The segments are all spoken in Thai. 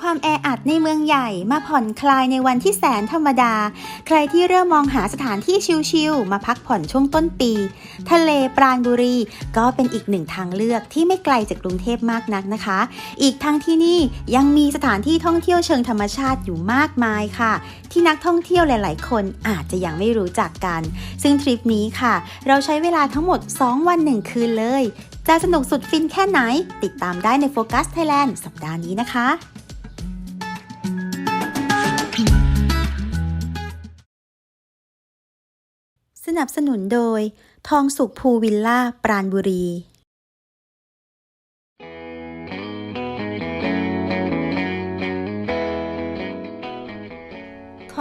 ความแออัดในเมืองใหญ่มาผ่อนคลายในวันที่แสนธรรมดา ใครที่เริ่มมองหาสถานที่ชิลๆมาพักผ่อนช่วงต้นปี ทะเลปราณบุรี ก็เป็นอีกหนึ่งทางเลือกที่ไม่ไกลจากกรุงเทพมากนักนะคะ อีกทั้งที่นี่ยังมีสถานที่ท่องเที่ยวเชิงธรรมชาติอยู่มากมายค่ะ ที่นักท่องเที่ยวหลาย ๆ คนอาจจะยังไม่รู้จักกัน ซึ่งทริปนี้ค่ะ เราใช้เวลาทั้งหมด 2 วัน 1 คืนเลยจะสนุกสุดฟินแค่ไหน ติดตามได้ในโฟกัสไทยแลนด์สัปดาห์นี้นะคะ นับสนุนโดย ทองสุขภูวิลล่า ปราณบุรี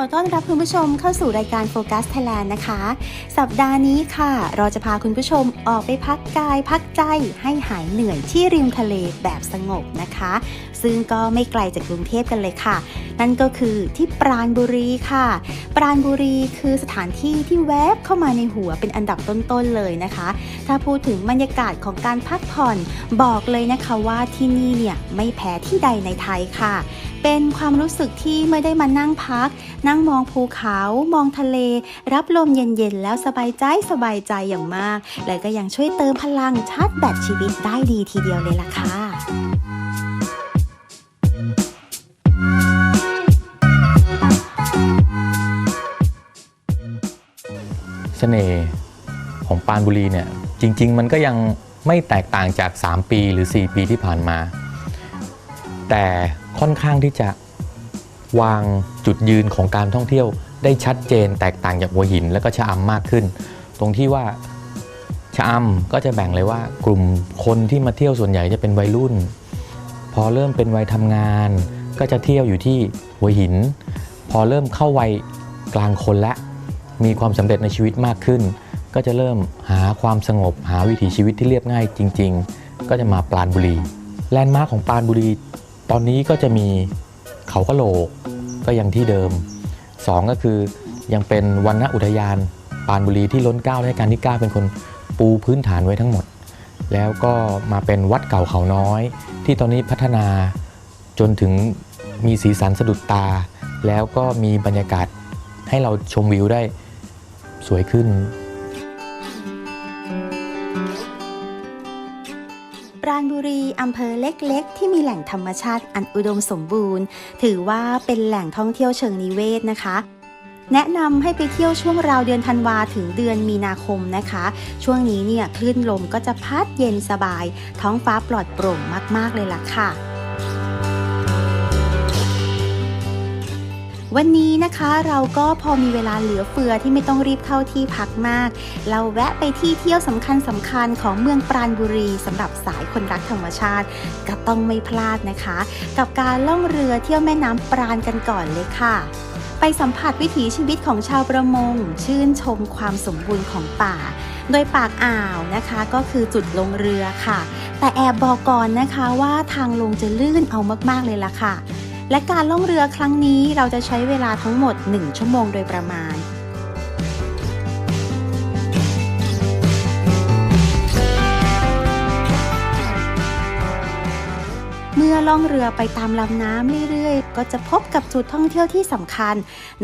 อต้อนรับคุณผู้ชมเข้าสู่รายการโฟกัสไทยแลนด์นะคะ สัปดาห์นี้ค่ะ เราจะพาคุณผู้ชมออกไปพักกายพักใจให้หายเหนื่อยที่ริมทะเลแบบสงบนะคะ ซึ่งก็ไม่ไกลจากกรุงเทพกันเลยค่ะ นั่นก็คือที่ปราณบุรีค่ะ ปราณบุรีคือสถานที่ที่แวบเข้ามาในหัวเป็นอันดับต้นๆเลยนะคะ ถ้าพูดถึงบรรยากาศของการพักผ่อนบอกเลยนะคะว่าที่นี่เนี่ยไม่แพ้ที่ใดในไทยค่ะ เป็นความรู้สึกที่ไม่ได้มานั่งพัก นั่งมองภูเขา มองทะเล รับลมเย็นๆ แล้วสบายใจสบายใจอย่างมาก และก็ยังช่วยเติมพลังชาร์จแบตชีวิตได้ดีทีเดียวเลยล่ะค่ะเสน่ห์ของปานบุรีเนี่ยจริง ๆ มันก็ยังไม่แตกต่างจาก 3 ปีหรือ 4 ปีที่ผ่านมา แต่ ค่อนข้างที่จะวางจุดยืนของการท่องเที่ยวได้ชัดเจนแตกต่างจากหัวหินและก็ชะอำมากขึ้น ตรงที่ว่าชะอำก็จะแบ่งเลยว่ากลุ่มคนที่มาเที่ยวส่วนใหญ่จะเป็นวัยรุ่น พอเริ่มเป็นวัยทำงาน ก็จะเที่ยวอยู่ที่หัวหิน พอเริ่มเข้าวัยกลางคนและ มีความสำเร็จในชีวิตมากขึ้น ก็จะเริ่มหาความสงบ หาวิถีชีวิตที่เรียบง่ายจริง ๆ ก็จะมาปราณบุรีแลนด์มาร์คของปราณบุรี ตอนนี้ก็จะมีเขากระโหลกก็ยังที่เดิม 2 ก็คือยังเป็นวันณอุทยานปาณบุรีที่ล้นเก้าในการที่9เป็นคนปูพื้นฐานไว้ทั้งหมด แล้วก็มาเป็นวัดเก่าเขาน้อย ที่ตอนนี้พัฒนาจนถึงมีสีสันสะดุดตา แล้วก็มีบรรยากาศให้เราชมวิวได้สวยขึ้น อำเภอเล็กๆ ที่มีแหล่งธรรมชาติอันอุดมสมบูรณ์ ถือว่าเป็นแหล่งท่องเที่ยวเชิงนิเวศนะคะ แนะนำให้ไปเที่ยวช่วงราวเดือนธันวาถึงเดือนมีนาคมนะคะ ช่วงนี้เนี่ยคลื่นลมก็จะพัดเย็นสบาย ท้องฟ้าปลอดโปร่งมากๆเลยล่ะค่ะ วันนี้นะคะเราก็พอมีเวลาเหลือเฟือที่ไม่ต้องรีบเข้าที่พักมาก เราแวะไปที่เที่ยวสำคัญสำคัญของเมืองปราณบุรีสำหรับสายคนรักธรรมชาติ ก็ต้องไม่พลาดนะคะ กับการล่องเรือเที่ยวแม่น้ำปราณกันก่อนเลยค่ะไปสัมผัสวิถีชีวิตของชาวประมง ชื่นชมความสมบูรณ์ของป่า โดยปากอ่าวนะคะก็คือจุดลงเรือค่ะ แต่แอบบอกก่อนนะคะว่าทางลงจะลื่นเอามากๆเลยล่ะค่ะ และการล่องเรือครั้งนี้เราจะใช้เวลาทั้งหมด 1 ชั่วโมงโดยประมาณ ล่องเรือไปตามลำน้ำเรื่อยๆ ก็จะพบกับจุดท่องเที่ยวที่สำคัญ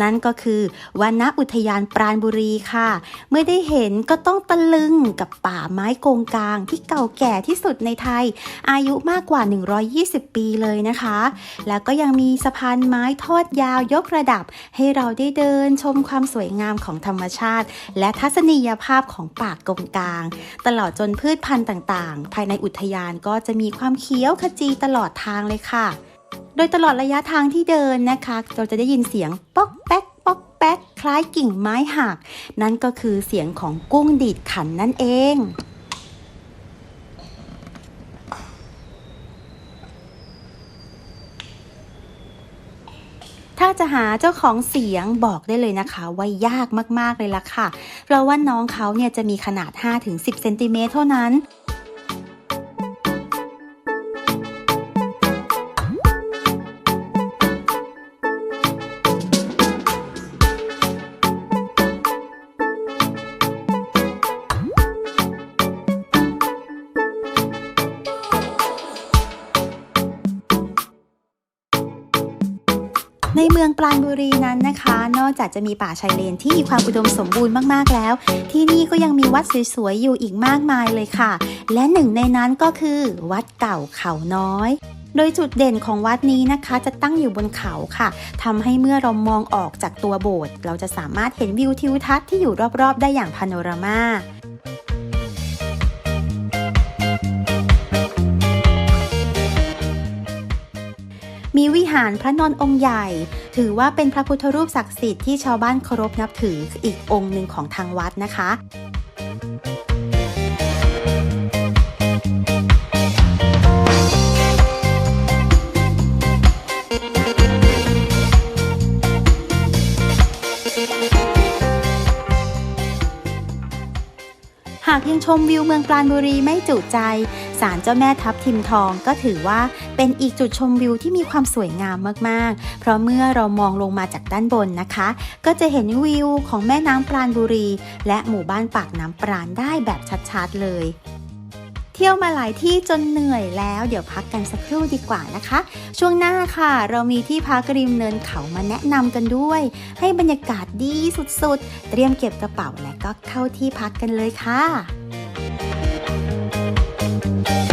นั่นก็คือวันณอุทยานปราณบุรีค่ะ เมื่อได้เห็นก็ต้องตะลึงกับป่าไม้โกงกลาง ที่เก่าแก่ที่สุดในไทย อายุมากกว่า 120 ปีเลยนะคะ แล้วก็ยังมีสะพานไม้ทอดยาวยกระดับ ให้เราได้เดินชมความสวยงามของธรรมชาติ และทัศนียภาพของป่ากงกลาง ตลอดจนพืชพันธุ์ต่างๆ ภายในอุทยานก็จะมีความเขียวขจีตลอดทางเลยค่ะ โดยตลอดระยะทางที่เดินนะคะ เราจะได้ยินเสียงป๊อกแป๊กป๊อกแป๊กคล้ายกิ่งไม้หัก นั่นก็คือเสียงของกุ้งดีดขันนั่นเองถ้าจะหาเจ้าของเสียงบอกได้เลยนะคะ ว่ายากมากๆเลยล่ะค่ะ เพราะว่าน้องเขาเนี่ยจะมีขนาด 5-10เซนติเมตรเท่านั้น ในเมืองปราณบุรีนั้นนะคะ นอกจากจะมีป่าชายเลนที่มีความอุดมสมบูรณ์มากๆแล้ว ที่นี่ก็ยังมีวัดสวยๆอยู่อีกมากมายเลยค่ะ และหนึ่งในนั้นก็คือวัดเก่าเขาน้อยโดยจุดเด่นของวัดนี้นะคะ จะตั้งอยู่บนเขาค่ะทำให้เมื่อเรามองออกจากตัวโบสถ์เราจะสามารถเห็นวิวทิวทัศน์ที่อยู่รอบๆ ได้อย่างพาโนรามา มีวิหารพระนอนองค์ใหญ่ ถือว่าเป็นพระพุทธรูปศักดิ์สิทธิ์ที่ชาวบ้านเคารพนับถืออีกองค์หนึ่งของทางวัดนะคะ ยังชมวิวเมืองปราณบุรีไม่จุใจ ศาลเจ้าแม่ทับทิมทองก็ถือว่าเป็นอีกจุดชมวิวที่มีความสวยงามมากๆ เพราะเมื่อเรามองลงมาจากด้านบนนะคะ ก็จะเห็นวิวของแม่น้ำปราณบุรี และหมู่บ้านปากน้ำปราณได้แบบชัดๆเลยเที่ยวมาหลายที่จนเหนื่อยแล้วเดี๋ยวพักกันสักครู่ดีกว่านะคะ ช่วงหน้าค่ะ เรามีที่พักริมเนินเขามาแนะนำกันด้วย ให้บรรยากาศดีสุดๆ เตรียมเก็บกระเป๋าและก็เข้าที่พักกันเลยค่ะ Thank you.